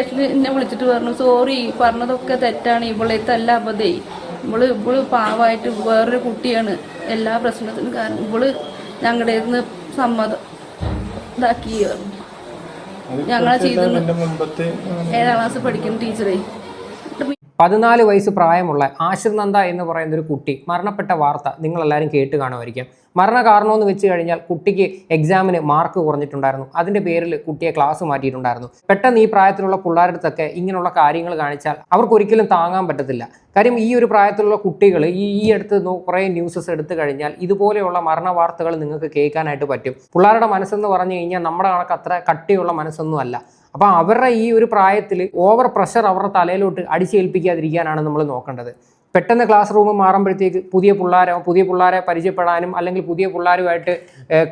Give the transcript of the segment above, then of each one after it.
എന്നെ വിളിച്ചിട്ട് പറഞ്ഞു സോറി പറഞ്ഞതൊക്കെ തെറ്റാണ്. ഇവളെത്തല്ല അബദ്ധേ. ഇവൾ ഇവൾ പാവമായിട്ട് വേറൊരു കുട്ടിയാണ്. എല്ലാ പ്രശ്നത്തിനും കാരണം ഇവൾ ഞങ്ങളുടെ നിന്ന് സമ്മതം ഇതാക്കി ഞങ്ങളെ ചെയ്തു ഏഴാം ക്ലാസ് പഠിക്കുന്ന ടീച്ചറേ. പതിനാല് വയസ്സ് പ്രായമുള്ള ആശിർ നന്ദ എന്ന് പറയുന്ന ഒരു കുട്ടി മരണപ്പെട്ട വാർത്ത നിങ്ങളെല്ലാവരും കേട്ട് കാണുമായിരിക്കും. മരണ കാരണമെന്ന് വെച്ച് കഴിഞ്ഞാൽ കുട്ടിക്ക് എക്സാമിന് മാർക്ക് കുറഞ്ഞിട്ടുണ്ടായിരുന്നു. അതിന്റെ പേരിൽ കുട്ടിയെ ക്ലാസ് മാറ്റിയിട്ടുണ്ടായിരുന്നു. പെട്ടെന്ന് ഈ പ്രായത്തിലുള്ള പിള്ളേരുടെ അടുത്തൊക്കെ ഇങ്ങനെയുള്ള കാര്യങ്ങൾ കാണിച്ചാൽ അവർക്ക് ഒരിക്കലും താങ്ങാൻ പറ്റത്തില്ല. കാര്യം ഈ ഒരു പ്രായത്തിലുള്ള കുട്ടികൾ ഈ ഈ അടുത്ത് കുറേ ന്യൂസസ് എടുത്തു കഴിഞ്ഞാൽ ഇതുപോലെയുള്ള മരണ വാർത്തകൾ നിങ്ങൾക്ക് കേൾക്കാനായിട്ട് പറ്റും. പിള്ളേരുടെ മനസ്സെന്ന് പറഞ്ഞു കഴിഞ്ഞാൽ നമ്മുടെ കണക്ക് അത്ര കട്ടിയുള്ള മനസ്സൊന്നും അല്ല. അപ്പോൾ അവരുടെ ഈ ഒരു പ്രായത്തിൽ ഓവർ പ്രഷർ അവരുടെ തലയിലോട്ട് അടിച്ചേൽപ്പിക്കാതിരിക്കാനാണ് നമ്മൾ നോക്കേണ്ടത്. പെട്ടെന്ന് ക്ലാസ് റൂം മാറുമ്പോഴത്തേക്ക് പുതിയ പിള്ളേരോ പുതിയ പിള്ളേരെ പരിചയപ്പെടാനും അല്ലെങ്കിൽ പുതിയ പിള്ളേരുമായിട്ട്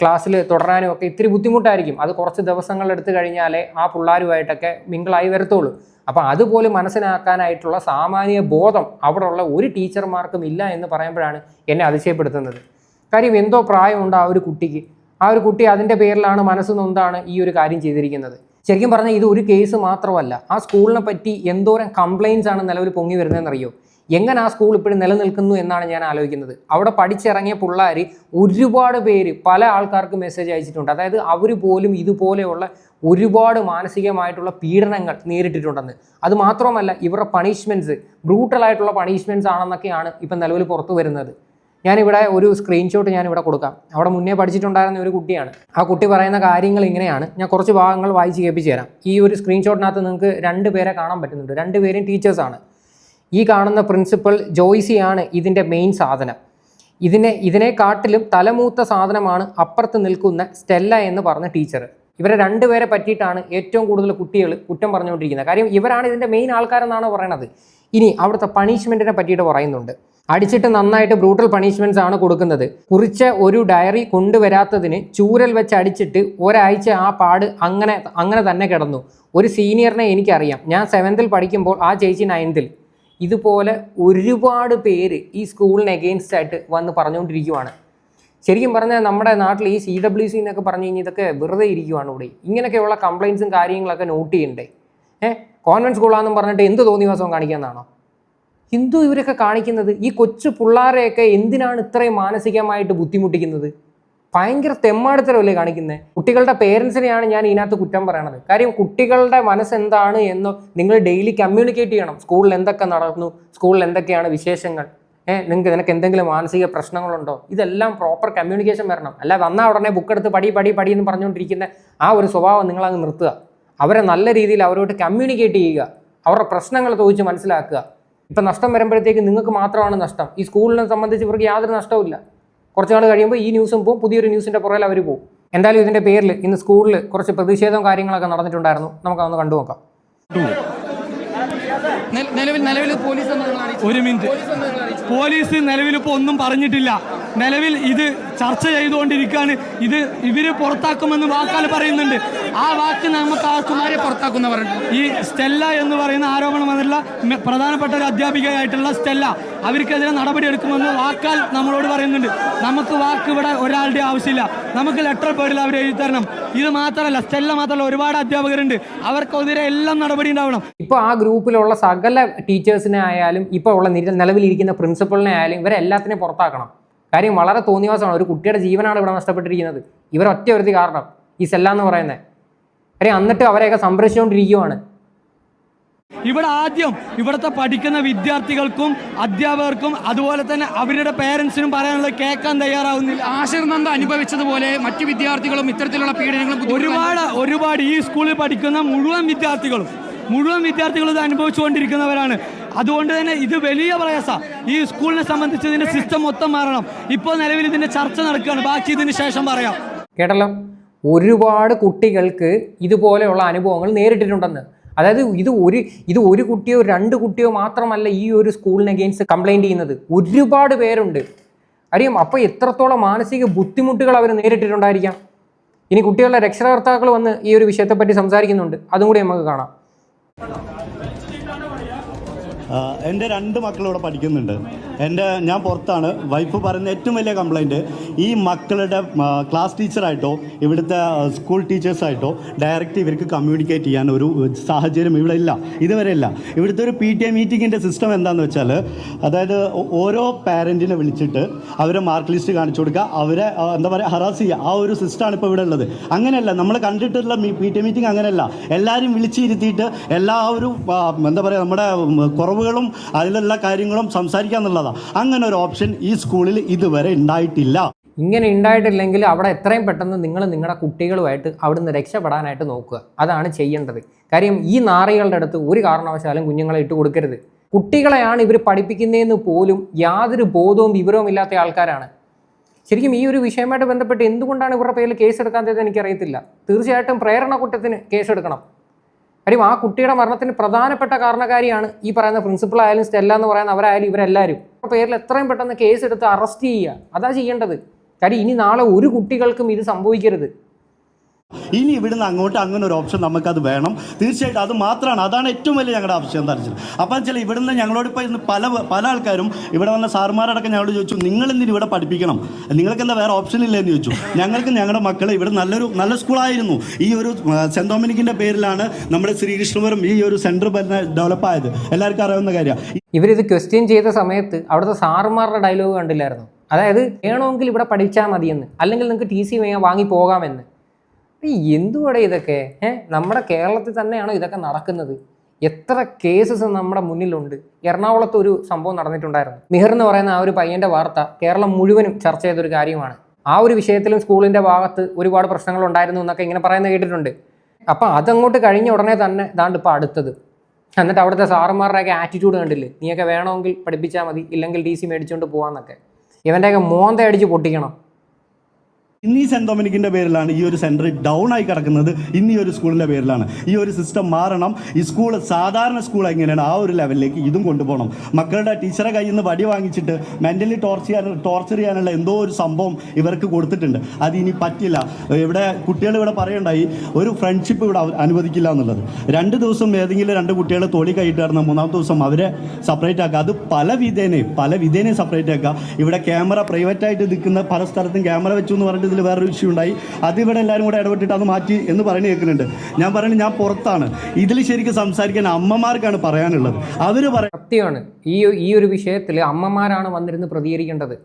ക്ലാസ്സിൽ തുടരാനും ഒക്കെ ഇത്തിരി ബുദ്ധിമുട്ടായിരിക്കും. അത് കുറച്ച് ദിവസങ്ങൾ എടുത്തു കഴിഞ്ഞാലേ ആ പിള്ളേരുമായിട്ടൊക്കെ മിങ്കിളായി വരത്തുള്ളൂ. അപ്പോൾ അതുപോലെ മനസ്സിലാക്കാനായിട്ടുള്ള സാമാന്യ ബോധം അവിടെയുള്ള ഒരു ടീച്ചർമാർക്കും ഇല്ല എന്ന് പറയുമ്പോഴാണ് എന്നെ അതിശയപ്പെടുത്തുന്നത്. കാര്യം എന്തോ പ്രായമുണ്ട് ആ ഒരു കുട്ടിക്ക്. ആ ഒരു കുട്ടി അതിന്റെ പേരിലാണ് മനസ്സ് നൊന്താണ് ഈ ഒരു കാര്യം ചെയ്തിരിക്കുന്നത്. ശരിക്കും പറഞ്ഞാൽ ഇത് ഒരു കേസ് മാത്രമല്ല. ആ സ്കൂളിനെ പറ്റി എന്തോരം കംപ്ലയിൻസ് ആണ് നിലവിൽ പൊങ്ങി വരുന്നതെന്നറിയോ? എങ്ങനെ ആ സ്കൂൾ ഇപ്പോഴും നിലനിൽക്കുന്നു എന്നാണ് ഞാൻ ആലോചിക്കുന്നത്. അവിടെ പഠിച്ചിറങ്ങിയ പിള്ളേർ ഒരുപാട് പേര് പല ആൾക്കാർക്ക് മെസ്സേജ് അയച്ചിട്ടുണ്ട്. അതായത് അവർ പോലും ഇതുപോലെയുള്ള ഒരുപാട് മാനസികമായിട്ടുള്ള പീഡനങ്ങൾ നേരിട്ടിട്ടുണ്ടെന്ന്. അത് മാത്രമല്ല ഇവരുടെ പണിഷ്മെന്റ്സ് ബ്രൂട്ടലായിട്ടുള്ള പണിഷ്മെന്റ്സ് ആണെന്നൊക്കെയാണ് ഇപ്പം നിലവിൽ പുറത്തു വരുന്നത്. ഞാനിവിടെ ഒരു സ്ക്രീൻഷോട്ട് ഞാൻ ഇവിടെ കൊടുക്കാം. അവിടെ മുന്നേ പഠിച്ചിട്ടുണ്ടായിരുന്ന ഒരു കുട്ടിയാണ്. ആ കുട്ടി പറയുന്ന കാര്യങ്ങൾ ഇങ്ങനെയാണ്. ഞാൻ കുറച്ച് ഭാഗങ്ങൾ വായിച്ച് കേൾപ്പിച്ച് തരാം ഈ ഒരു സ്ക്രീൻഷോട്ടിനകത്ത് നിങ്ങൾക്ക് രണ്ട് പേരെ കാണാൻ പറ്റുന്നുണ്ട്. രണ്ട് പേരും ടീച്ചേഴ്സാണ് ഈ കാണുന്ന പ്രിൻസിപ്പൽ ജോയ്സിയാണ് ഇതിന്റെ മെയിൻ സാധനം. ഇതിനെ ഇതിനെക്കാട്ടിലും തലമൂത്ത സാധനമാണ് അപ്പുറത്ത് നിൽക്കുന്ന സ്റ്റെല്ല എന്ന് പറഞ്ഞ ടീച്ചർ ഇവരെ രണ്ടുപേരെ പറ്റിയിട്ടാണ് ഏറ്റവും കൂടുതൽ കുട്ടികൾ കുറ്റം പറഞ്ഞുകൊണ്ടിരിക്കുന്നത്. കാര്യം ഇവരാണ് ഇതിന്റെ മെയിൻ ആൾക്കാരെന്നാണ് പറയണത്. ഇനി അവിടുത്തെ പണിഷ്മെന്റിനെ പറ്റിയിട്ട് പറയുന്നുണ്ട്. അടിച്ചിട്ട് നന്നായിട്ട് ബ്രൂട്ടൽ പണിഷ്മെന്റ്സ് ആണ് കൊടുക്കുന്നത്. കുറിച്ച ഒരു ഡയറി കൊണ്ടുവരാത്തതിന് ചൂരൽ വെച്ച് അടിച്ചിട്ട് ഒരാഴ്ച ആ പാട് അങ്ങനെ അങ്ങനെ തന്നെ കിടന്നു. ഒരു സീനിയറിനെ എനിക്കറിയാം. ഞാൻ സെവൻത്തിൽ പഠിക്കുമ്പോൾ ആ ചേച്ചി നയൻത്തിൽ ഇതുപോലെ ഒരുപാട് പേര് ഈ സ്കൂളിന് എഗെയിൻസ്റ്റ് ആയിട്ട് വന്ന് പറഞ്ഞുകൊണ്ടിരിക്കുവാണ്. ശരിക്കും പറഞ്ഞാൽ നമ്മുടെ നാട്ടിൽ ഈ സി ഡബ്ല്യു സി എന്നൊക്കെ പറഞ്ഞു കഴിഞ്ഞാൽ ഇതൊക്കെ വെറുതെ ഇരിക്കുവാണ് ഇവിടെ. ഇങ്ങനെയൊക്കെയുള്ള കംപ്ലയിൻസും കാര്യങ്ങളൊക്കെ നോട്ട് ചെയ്യണ്ടേ ഏഹ് കോൺവെന്റ് സ്കൂളാണെന്നും പറഞ്ഞിട്ട് എന്ത് തോന്നിവാസവും കാണിക്കാമെന്നാണോ? ഹിന്ദു ഇവരൊക്കെ കാണിക്കുന്നത് ഈ കൊച്ചു പിള്ളേരെയൊക്കെ എന്തിനാണ് ഇത്രയും മാനസികമായിട്ട് ബുദ്ധിമുട്ടിക്കുന്നത്? ഭയങ്കര തെമ്മാടിത്തരമല്ലേ കാണിക്കുന്നത് കുട്ടികളുടെ പേരൻസിനെയാണ് ഞാൻ ഇതിനകത്ത് കുറ്റം പറയണത്. കാര്യം കുട്ടികളുടെ മനസ്സെന്താണ് എന്ന് നിങ്ങൾ ഡെയിലി കമ്മ്യൂണിക്കേറ്റ് ചെയ്യണം. സ്കൂളിൽ എന്തൊക്കെ നടന്നു? സ്കൂളിൽ എന്തൊക്കെയാണ് വിശേഷങ്ങൾ? ഏഹ് നിങ്ങൾക്ക് നിനക്ക് എന്തെങ്കിലും മാനസിക പ്രശ്നങ്ങളുണ്ടോ? ഇതെല്ലാം പ്രോപ്പർ കമ്മ്യൂണിക്കേഷൻ വരണം. അല്ല വന്നാൽ ഉടനെ ബുക്ക് എടുത്ത് പടി പടി പടി എന്ന് പറഞ്ഞുകൊണ്ടിരിക്കുന്ന ആ ഒരു സ്വഭാവം നിങ്ങളങ്ങ് നിർത്തുക. അവരെ നല്ല രീതിയിൽ അവരോട് കമ്മ്യൂണിക്കേറ്റ് ചെയ്യുക. അവരുടെ പ്രശ്നങ്ങൾ ചോദിച്ച് മനസ്സിലാക്കുക. ഇപ്പം നഷ്ടം വരുമ്പോഴത്തേക്ക് നിങ്ങൾക്ക് മാത്രമാണ് നഷ്ടം. ഈ സ്കൂളിനെ സംബന്ധിച്ച് ഇവർക്ക് യാതൊരു നഷ്ടവുമില്ല. കുറച്ച് നാൾ കഴിയുമ്പോൾ ഈ ന്യൂസും പോകും പുതിയൊരു ന്യൂസിന്റെ പുറകിൽ അവർ പോകും എന്തായാലും ഇതിന്റെ പേരിൽ ഇന്ന് സ്കൂളിൽ കുറച്ച് പ്രതിഷേധവും കാര്യങ്ങളൊക്കെ നടന്നിട്ടുണ്ടായിരുന്നു. നമുക്കതൊന്ന് കണ്ടു നോക്കാം. നിലവിൽ നിലവിൽ പോലീസ് ഒരു മിനിറ്റ്. പോലീസ് നിലവിൽ ഇപ്പോൾ ഒന്നും പറഞ്ഞിട്ടില്ല. നിലവിൽ ഇത് ചർച്ച ചെയ്തുകൊണ്ടിരിക്കുകയാണ്. ഇത് ഇവർ പുറത്താക്കുമെന്ന് വാക്കാൽ പറയുന്നുണ്ട്. ആ വാക്ക് നമുക്ക് ആർക്കും ആരെ പുറത്താക്കുന്ന ഈ സ്റ്റെല്ല എന്ന് പറയുന്ന ആരോപണം വന്നിട്ടുള്ള പ്രധാനപ്പെട്ട ഒരു അധ്യാപികയായിട്ടുള്ള സ്റ്റെല്ല അവർക്കെതിരെ നടപടി എടുക്കുമെന്ന് വാക്കാൽ നമ്മളോട് പറയുന്നുണ്ട്. നമുക്ക് വാക്ക് ഇവിടെ ഒരാളുടെ ആവശ്യമില്ല. നമുക്ക് ലെറ്റർ പേടിൽ അവർ എഴുതി തരണം. ഇത് മാത്രമല്ല സ്റ്റെല്ല മാത്രമല്ല ഒരുപാട് അധ്യാപകരുണ്ട്. അവർക്കെതിരെ എല്ലാം നടപടി ഉണ്ടാവണം. ഇപ്പോൾ ആ ഗ്രൂപ്പിലുള്ള സകല ടീച്ചേഴ്സിനെ ആയാലും ഇപ്പോൾ ഉള്ള നിലവിലിരിക്കുന്ന പ്രിൻസിപ്പളിനെ ആയാലും ഇവരെ എല്ലാത്തിനെയും പുറത്താക്കണം. കാര്യം വളരെ തോന്നിവാസമാണ് ഒരു കുട്ടിയുടെ ജീവനാണ് ഇവിടെ നഷ്ടപ്പെട്ടിരിക്കുന്നത്. ഇവർ ഒറ്റ ഒരുത്തി കാരണം. ഈ സെല്ല എന്ന് പറയുന്നത്. കാര്യം എന്നിട്ട് അവരെയൊക്കെ സംരക്ഷിച്ചുകൊണ്ടിരിക്കുവാണ്. ഇവിടെ ആദ്യം ഇവിടുത്തെ പഠിക്കുന്ന വിദ്യാർത്ഥികൾക്കും അധ്യാപകർക്കും അതുപോലെ തന്നെ അവരുടെ പേരൻസിനും പറയാനുള്ളത് കേൾക്കാൻ തയ്യാറാവുന്നില്ല. ആശിർ നന്ദ അനുഭവിച്ചതുപോലെ മറ്റു വിദ്യാർത്ഥികളും ഇത്തരത്തിലുള്ള പീഡനങ്ങളും ഒരുപാട് ഒരുപാട് ഈ സ്കൂളിൽ പഠിക്കുന്ന മുഴുവൻ വിദ്യാർത്ഥികളും മുഴുവൻ വിദ്യാർത്ഥികളും ഇത് അനുഭവിച്ചുകൊണ്ടിരിക്കുന്നവരാണ്. അതുകൊണ്ട് തന്നെ ഇത് വലിയ പ്രയാസം. ഈ സ്കൂളിനെ സംബന്ധിച്ച് ഇതിന്റെ സിസ്റ്റം മൊത്തം മാറണം. ഇപ്പോൾ നിലവിൽ ഇതിന്റെ ചർച്ച നടക്കുകയാണ്. ബാക്കി ഇതിന് ശേഷം പറയാം. കേട്ടല്ലോ? ഒരുപാട് കുട്ടികൾക്ക് ഇതുപോലെയുള്ള അനുഭവങ്ങൾ നേരിട്ടിട്ടുണ്ടെന്ന്. അതായത് ഇത് ഒരു ഇത് ഒരു കുട്ടിയോ രണ്ട് കുട്ടിയോ മാത്രമല്ല ഈ ഒരു സ്കൂളിന് അഗെയിൻസ്റ്റ് കംപ്ലൈന്റ് ചെയ്യുന്നത്. ഒരുപാട് പേരുണ്ട്. അറിയാം? അപ്പോൾ എത്രത്തോളം മാനസിക ബുദ്ധിമുട്ടുകൾ അവർ നേരിട്ടിട്ടുണ്ടായിരിക്കാം? ഇനി കുട്ടികളുടെ രക്ഷാകർത്താക്കൾ വന്ന് ഈ ഒരു വിഷയത്തെപ്പറ്റി സംസാരിക്കുന്നുണ്ട്. അതും കൂടി നമുക്ക് കാണാം. എന്റെ രണ്ട് മക്കൾ ഇവിടെ പഠിക്കുന്നുണ്ട്. എന്റെ ഞാൻ പുറത്താണ്. വൈഫ് പറയുന്ന ഏറ്റവും വലിയ കംപ്ലൈന്റ് ഈ മക്കളുടെ ക്ലാസ് ടീച്ചറായിട്ടോ ഇവിടുത്തെ സ്കൂൾ ടീച്ചേഴ്സായിട്ടോ ഡയറക്റ്റ് ഇവർക്ക് കമ്മ്യൂണിക്കേറ്റ് ചെയ്യാൻ ഒരു സാഹചര്യം ഇവിടെ ഇല്ല. ഇതുവരെ ഇല്ല. ഇവിടുത്തെ ഒരു പി ടി എ മീറ്റിങ്ങിന്റെ സിസ്റ്റം എന്താണെന്ന് വെച്ചാൽ അതായത് ഓരോ പാരന്റിനെ വിളിച്ചിട്ട് അവരെ മാർക്ക് ലിസ്റ്റ് കാണിച്ചു കൊടുക്കുക. അവരെ എന്താ പറയുക ഹറാസ് ചെയ്യുക. ആ ഒരു സിസ്റ്റമാണ് ഇപ്പോൾ ഇവിടെ ഉള്ളത്. അങ്ങനെയല്ല നമ്മൾ കണ്ടിട്ടുള്ള പി ടി എ മീറ്റിംഗ് അങ്ങനെയല്ല. എല്ലാവരും വിളിച്ചിരുത്തിയിട്ട് എല്ലാ ഒരു എന്താ പറയുക നമ്മുടെ കുറവുകളും അതിലുള്ള കാര്യങ്ങളും സംസാരിക്കുക എന്നുള്ളതാണ് അങ്ങനെ ഒരു ഓപ്ഷൻ ഈ സ്കൂളിൽ ഇതുവരെ ഉണ്ടായിട്ടില്ല. ഇങ്ങനെ ഉണ്ടായിട്ടില്ലെങ്കിൽ അവിടെ എത്രയും പെട്ടെന്ന് നിങ്ങൾ നിങ്ങളുടെ കുട്ടികളുമായിട്ട് അവിടുന്ന് രക്ഷപ്പെടാനായിട്ട് നോക്കുക. അതാണ് ചെയ്യേണ്ടത്. കാര്യം ഈ നാറികളുടെ അടുത്ത് ഒരു കാരണവശാലും കുഞ്ഞുങ്ങളെ ഇട്ട് കൊടുക്കരുത്. കുട്ടികളെയാണ് ഇവർ പഠിപ്പിക്കുന്നതെന്ന് പോലും യാതൊരു ബോധവും വിവരവും ഇല്ലാത്ത ആൾക്കാരാണ്. ശരിക്കും ഈ ഒരു വിഷയമായിട്ട് ബന്ധപ്പെട്ട് എന്തുകൊണ്ടാണ് ഇവരുടെ പേരിൽ കേസ് എടുക്കാത്തത് എനിക്കറിയത്തില്ല. തീർച്ചയായിട്ടും പ്രേരണ കുറ്റത്തിന് കേസെടുക്കണം കാര്യം ആ കുട്ടിയുടെ മരണത്തിന് പ്രധാനപ്പെട്ട കാരണക്കാരിയാണ് ഈ പറയുന്ന പ്രിൻസിപ്പൾ ആയാലും സ്റ്റെല്ല എന്ന് പറയുന്ന അവരായാലും ഇവരെല്ലാവരും പേരിൽ എത്രയും പെട്ടെന്ന് കേസ് എടുത്ത് അറസ്റ്റ് ചെയ്യുക. അതാ ചെയ്യേണ്ടത്. കാര്യം ഇനി നാളെ ഒരു കുട്ടികൾക്കും ഇത് സംഭവിക്കരുത്. ഇനി ഇവിടുന്ന് അങ്ങോട്ട് അങ്ങനെ ഒരു ഓപ്ഷൻ നമുക്കത് വേണം. തീർച്ചയായിട്ടും അത് മാത്രമാണ്. അതാണ് ഏറ്റവും വലിയ ഞങ്ങളുടെ ആവശ്യം എന്താ വെച്ചാൽ അപ്പം ചില ഇവിടുന്ന് ഞങ്ങളോട് ഇപ്പോൾ ഇന്ന് പല പല ആൾക്കാരും ഇവിടെ വന്ന സാർമാരടക്കം ഞങ്ങളോട് ചോദിച്ചു നിങ്ങൾ എന്തിനു ഇവിടെ പഠിപ്പിക്കണം? നിങ്ങൾക്ക് എന്താ വേറെ ഓപ്ഷൻ ഇല്ല എന്ന് ചോദിച്ചു. ഞങ്ങൾക്ക് ഞങ്ങളുടെ മക്കളെ ഇവിടെ നല്ലൊരു നല്ല സ്കൂളായിരുന്നു. ഈ ഒരു സെന്റ് ഡൊമിനിക്കിന്റെ പേരിലാണ് നമ്മുടെ ശ്രീകൃഷ്ണപുരം ഈ ഒരു സെന്റർ ഡെവലപ്പ് ആയത്. എല്ലാവർക്കും അറിയാവുന്ന കാര്യമാണ്. ഇവരിത് ക്വസ്റ്റ്യൻ ചെയ്ത സമയത്ത് അവിടുത്തെ സാറുമാരുടെ ഡയലോഗ് കണ്ടില്ലായിരുന്നു? അതായത് വേണമെങ്കിൽ ഇവിടെ പഠിച്ചാൽ മതിയെന്ന്. അല്ലെങ്കിൽ നിങ്ങൾക്ക് ടി സി വാങ്ങി പോകാമെന്ന്. എന്തുവാടെ ഇതൊക്കെ? ഏഹ് നമ്മുടെ കേരളത്തിൽ തന്നെയാണോ ഇതൊക്കെ നടക്കുന്നത്? എത്ര കേസസ് നമ്മുടെ മുന്നിലുണ്ട്? എറണാകുളത്ത് ഒരു സംഭവം നടന്നിട്ടുണ്ടായിരുന്നു. മിഹർ എന്ന് പറയുന്ന ആ ഒരു പയ്യന്റെ വാർത്ത കേരളം മുഴുവനും ചർച്ച ചെയ്തൊരു കാര്യമാണ്. ആ ഒരു വിഷയത്തിലും സ്കൂളിന്റെ ഭാഗത്ത് ഒരുപാട് പ്രശ്നങ്ങൾ ഉണ്ടായിരുന്നു എന്നൊക്കെ ഇങ്ങനെ പറയുന്നത് കേട്ടിട്ടുണ്ട്. അപ്പം അതങ്ങോട്ട് കഴിഞ്ഞ ഉടനെ തന്നെ ദാണ്ട് ഇപ്പം അടുത്തത്. എന്നിട്ട് അവിടുത്തെ സാറന്മാരുടെയൊക്കെ ആറ്റിറ്റ്യൂഡ് കണ്ടില്ലേ? നീയൊക്കെ വേണമെങ്കിൽ പഠിപ്പിച്ചാൽ മതി ഇല്ലെങ്കിൽ ഡി സി മേടിച്ചുകൊണ്ട് പോകാമെന്നൊക്കെ ഇവന്റെയൊക്കെ മോന്ത അടിച്ച് പൊട്ടിക്കണം. ഇന്ന് ഈ ഡൊമിനിക്കിന്റെ പേരിലാണ് ഈ ഒരു സെന്റർ ഡൗൺ ആയി കിടക്കുന്നത്. ഇന്ന് ഈ ഒരു സ്കൂളിന്റെ പേരിലാണ്. ഈ ഒരു സിസ്റ്റം മാറണം. ഈ സ്കൂൾ സാധാരണ സ്കൂൾ എങ്ങനെയാണ്? ആ ഒരു ലെവലിലേക്ക് ഇതും കൊണ്ടുപോകണം. മക്കളുടെ ടീച്ചറെ കയ്യിൽ നിന്ന് വടി വാങ്ങിച്ചിട്ട് മെന്റലി ടോർച്ചർ ചെയ്യാൻ ടോർച്ചർ ചെയ്യാനുള്ള എന്തോ ഒരു സംഭവം ഇവർക്ക് കൊടുത്തിട്ടുണ്ട്. അത് ഇനി പറ്റില്ല. ഇവിടെ കുട്ടികൾ ഇവിടെ പറയണ്ടായി ഒരു ഫ്രണ്ട്ഷിപ്പ് ഇവിടെ അനുവദിക്കില്ല എന്നുള്ളത്. രണ്ട് ദിവസം ഏതെങ്കിലും രണ്ട് കുട്ടികളെ തൊളി കൈയിട്ട് കിടന്ന മൂന്നാമത്തെ ദിവസം അവരെ സെപ്പറേറ്റ് ആക്കുക. അത് പല വിധേനയും പല വിധേനയും സെപ്പറേറ്റ് ആക്കുക. ഇവിടെ ക്യാമറ പ്രൈവറ്റായിട്ട് നിൽക്കുന്ന പല സ്ഥലത്തും ക്യാമറ വെച്ചു എന്ന് പറഞ്ഞിട്ട് ഇതിൽ വേറൊരു ഇഷ്യൂ ഉണ്ടായി. അത് ഇവിടെ എല്ലാവരും കൂടെ ഇടപെട്ടിട്ട് അത് മാറ്റി എന്ന് പറയുന്നത് കേൾക്കുന്നുണ്ട്. ഞാൻ പറയുന്നത് ഞാൻ പുറത്താണ്. ഇതിൽ ശരിക്കും സംസാരിക്കാൻ അമ്മമാർക്കാണ് പറയാനുള്ളത്. അവർ പറ സത്യമാണ്. ഈ ഈ ഒരു വിഷയത്തിൽ അമ്മമാരാണ് വന്നിരുന്ന് പ്രതികരിക്കേണ്ടത്.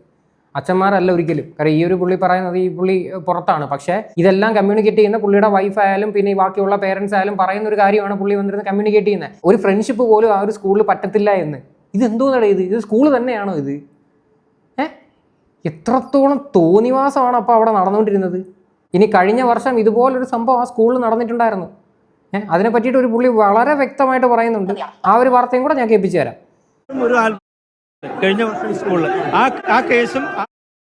അച്ഛന്മാരല്ല ഒരിക്കലും. കാരണം ഈ ഒരു പുള്ളി പറയുന്നത് ഈ പുള്ളി പുറത്താണ്. പക്ഷേ ഇതെല്ലാം കമ്മ്യൂണിക്കേറ്റ് ചെയ്യുന്ന പുള്ളിയുടെ വൈഫ് ആയാലും പിന്നെ ബാക്കിയുള്ള പേരൻസ് ആയാലും പറയുന്ന ഒരു കാര്യമാണ് പുള്ളി വന്നിരുന്ന് കമ്മ്യൂണിക്കേറ്റ് ചെയ്യുന്നത്. ഒരു ഫ്രണ്ട്ഷിപ്പ് പോലും ആ ഒരു സ്കൂളിൽ പറ്റത്തില്ല എന്ന്. ഇത് എന്തോന്നാണ് ഇത്? ഇത് സ്കൂൾ തന്നെയാണോ ഇത്? എത്രത്തോളം തോന്നിവാസമാണ് അപ്പോൾ അവിടെ നടന്നുകൊണ്ടിരുന്നത്? ഇനി കഴിഞ്ഞ വർഷം ഇതുപോലൊരു സംഭവം ആ സ്കൂളിൽ നടന്നിട്ടുണ്ടായിരുന്നു. ഏഹ് അതിനെ പറ്റിയിട്ട് ഒരു പുള്ളി വളരെ വ്യക്തമായിട്ട് പറയുന്നുണ്ട്. ആ ഒരു വാർത്തയും കൂടെ ഞാൻ കേൾപ്പിച്ചു തരാം. ഒരു ആൾ കഴിഞ്ഞ വർഷം സ്കൂളിൽ. ആ ആ കേസും ആ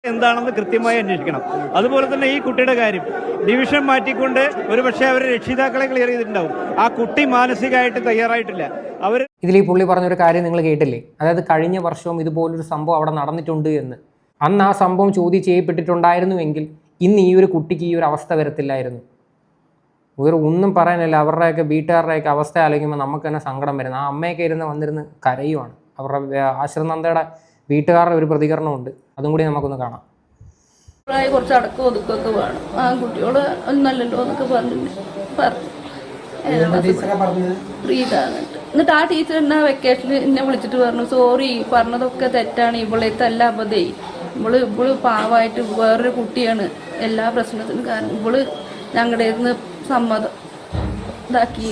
എന്താണെന്ന് കൃത്യമായി അന്വേഷിക്കണം. അതുപോലെ തന്നെ ഈ കുട്ടിയുടെ കാര്യം. ഡിവിഷൻ മാറ്റിക്കൊണ്ട് ഒരു അവരെ അവർ രക്ഷിതാക്കളെ ക്ലിയർ ചെയ്തിട്ടുണ്ടാവും. ആ കുട്ടി മാനസികമായിട്ട് തയ്യാറായിട്ടില്ല. അവർ ഇതിൽ ഈ പുള്ളി പറഞ്ഞൊരു കാര്യം നിങ്ങൾ കേട്ടില്ലേ? അതായത് കഴിഞ്ഞ വർഷവും ഇതുപോലൊരു സംഭവം അവിടെ നടന്നിട്ടുണ്ട് എന്ന്. അന്ന് ആ സംഭവം ചോദ്യം ചെയ്യപ്പെട്ടിട്ടുണ്ടായിരുന്നുവെങ്കിൽ ഇന്ന് ഈ ഒരു കുട്ടിക്ക് ഈ ഒരു അവസ്ഥ വരത്തില്ലായിരുന്നു. വേറെ ഒന്നും പറയാനില്ല. അവരുടെയൊക്കെ വീട്ടുകാരുടെയൊക്കെ അവസ്ഥ ആലോചിക്കുമ്പോൾ നമുക്ക് തന്നെ സങ്കടം വരുന്ന. ആ അമ്മയൊക്കെ ഇരുന്ന് വന്നിരുന്ന് കരയുവാണ്. അവരുടെ ആശ്രനന്ദയുടെ വീട്ടുകാരുടെ ഒരു പ്രതികരണമുണ്ട്. അതും കൂടി നമുക്കൊന്ന് കാണാം. കുറച്ച് അടക്കം ഒതുക്കൊക്കെ വേണം. ആ കുട്ടിയോട് ഒന്നല്ലല്ലോ എന്നൊക്കെ പറഞ്ഞിട്ട് പറഞ്ഞു. എന്നിട്ട് എന്നിട്ട് ആ ടീച്ചർ എന്നാ വെക്കേഷനിൽ എന്നെ വിളിച്ചിട്ട് പറഞ്ഞു സോറി പറഞ്ഞതൊക്കെ തെറ്റാണ്. ഇവളേത്തല്ല അബദ്ധേ. ഇവൾ ഇവൾ പാവമായിട്ട് വേറൊരു കുട്ടിയാണ്. എല്ലാ പ്രശ്നത്തിനും കാരണം ഇവൾ ഞങ്ങളുടെ നിന്ന് സമ്മതം ഇതാക്കി.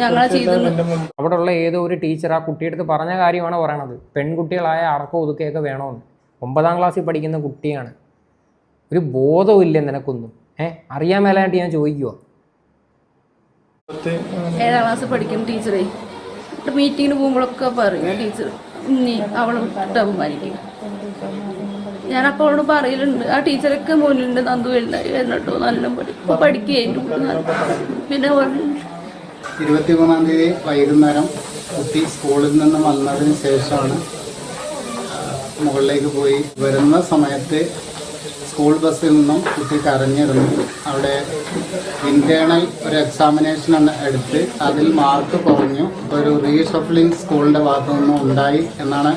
ഞങ്ങളെ ഞങ്ങളെ അവിടെ അവിടെയുള്ള ഏതോ ഒരു ടീച്ചർ ആ കുട്ടിയെടുത്ത് പറഞ്ഞ കാര്യമാണ് പറയണത്? പെൺകുട്ടികളായ അടക്കം ഒതുക്കുകയൊക്കെ വേണമെന്ന് ഒമ്പതാം ക്ലാസ്സിൽ പഠിക്കുന്ന കുട്ടിയാണ്. ഒരു ബോധമില്ല നിനക്കൊന്നും? ഏഹ് അറിയാൻ മേലായിട്ട് ഞാൻ ചോദിക്കുക ഏഴാം ക്ലാസ് പഠിക്കുന്ന ടീച്ചറെ മീറ്റിങ്ങിന് പോകുമ്പോഴൊക്കെ പറയും. ടീച്ചർ നീ അവളെ വിട്ടിട്ട് അപമാനിക്കും ഞാനപ്പോൾ അവളോട് പറയലുണ്ട് ആ ടീച്ചറൊക്കെ മുന്നിലുണ്ട് നന്ദു വലുതായി എന്നിട്ടോ നല്ല ഇപ്പൊ പഠിക്കുകയായിരുന്നു പിന്നെ ഇരുപത്തിമൂന്നാം തീയതി വൈകുന്നേരം കുട്ടി സ്കൂളിൽ നിന്ന് വന്നതിന് ശേഷമാണ് മുകളിലേക്ക് പോയി. വരുന്ന സമയത്ത് സ്കൂൾ ബസ്സിൽ നിന്നും കുട്ടി കരഞ്ഞിരുന്നു. അവിടെ ഇന്റേണൽ ഒരു എക്സാമിനേഷൻ എടുത്ത് അതിൽ മാർക്ക് കുറഞ്ഞു. ഒരു റീഷഫ്ലിംഗ് സ്കൂളിന്റെ ഭാഗത്തു നിന്നും ഉണ്ടായി എന്നാണ്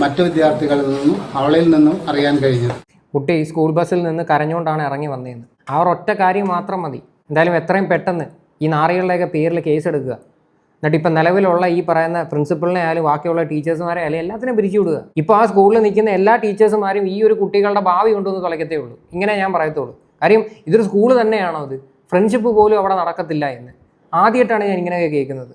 മറ്റു വിദ്യാർത്ഥികളിൽ നിന്നും അവളിൽ നിന്നും അറിയാൻ കഴിഞ്ഞത്. കുട്ടി സ്കൂൾ ബസ്സിൽ നിന്ന് കരഞ്ഞുകൊണ്ടാണ് ഇറങ്ങി വന്നതെന്ന്. ആ ഒറ്റ കാര്യം മാത്രം മതി. എന്തായാലും എത്രയും പെട്ടെന്ന് ഈ നാറികളുടെയൊക്കെ പേരിൽ കേസ് എടുക്കുക. എന്നിട്ട് ഇപ്പം നിലവിലുള്ള ഈ പറയുന്ന പ്രിൻസിപ്പളിനെ ആയാലും ബാക്കിയുള്ള ടീച്ചേഴ്സുമാരെ ആയാലും എല്ലാത്തിനും പിരിച്ചു വിടുക. ഇപ്പോൾ ആ സ്കൂളിൽ നിൽക്കുന്ന എല്ലാ ടീച്ചേഴ്സുമാരും ഈ ഒരു കുട്ടികളുടെ ഭാവി കൊണ്ടുവന്ന് തുളയ്ക്കത്തേ ഉള്ളൂ. ഇങ്ങനെ ഞാൻ പറയത്തുള്ളൂ. കാര്യം ഇതൊരു സ്കൂൾ തന്നെയാണോ അത് ഫ്രണ്ട്ഷിപ്പ് പോലും അവിടെ നടക്കത്തില്ല എന്ന്. ആദ്യമായിട്ടാണ് ഞാൻ ഇങ്ങനെയൊക്കെ കേൾക്കുന്നത്.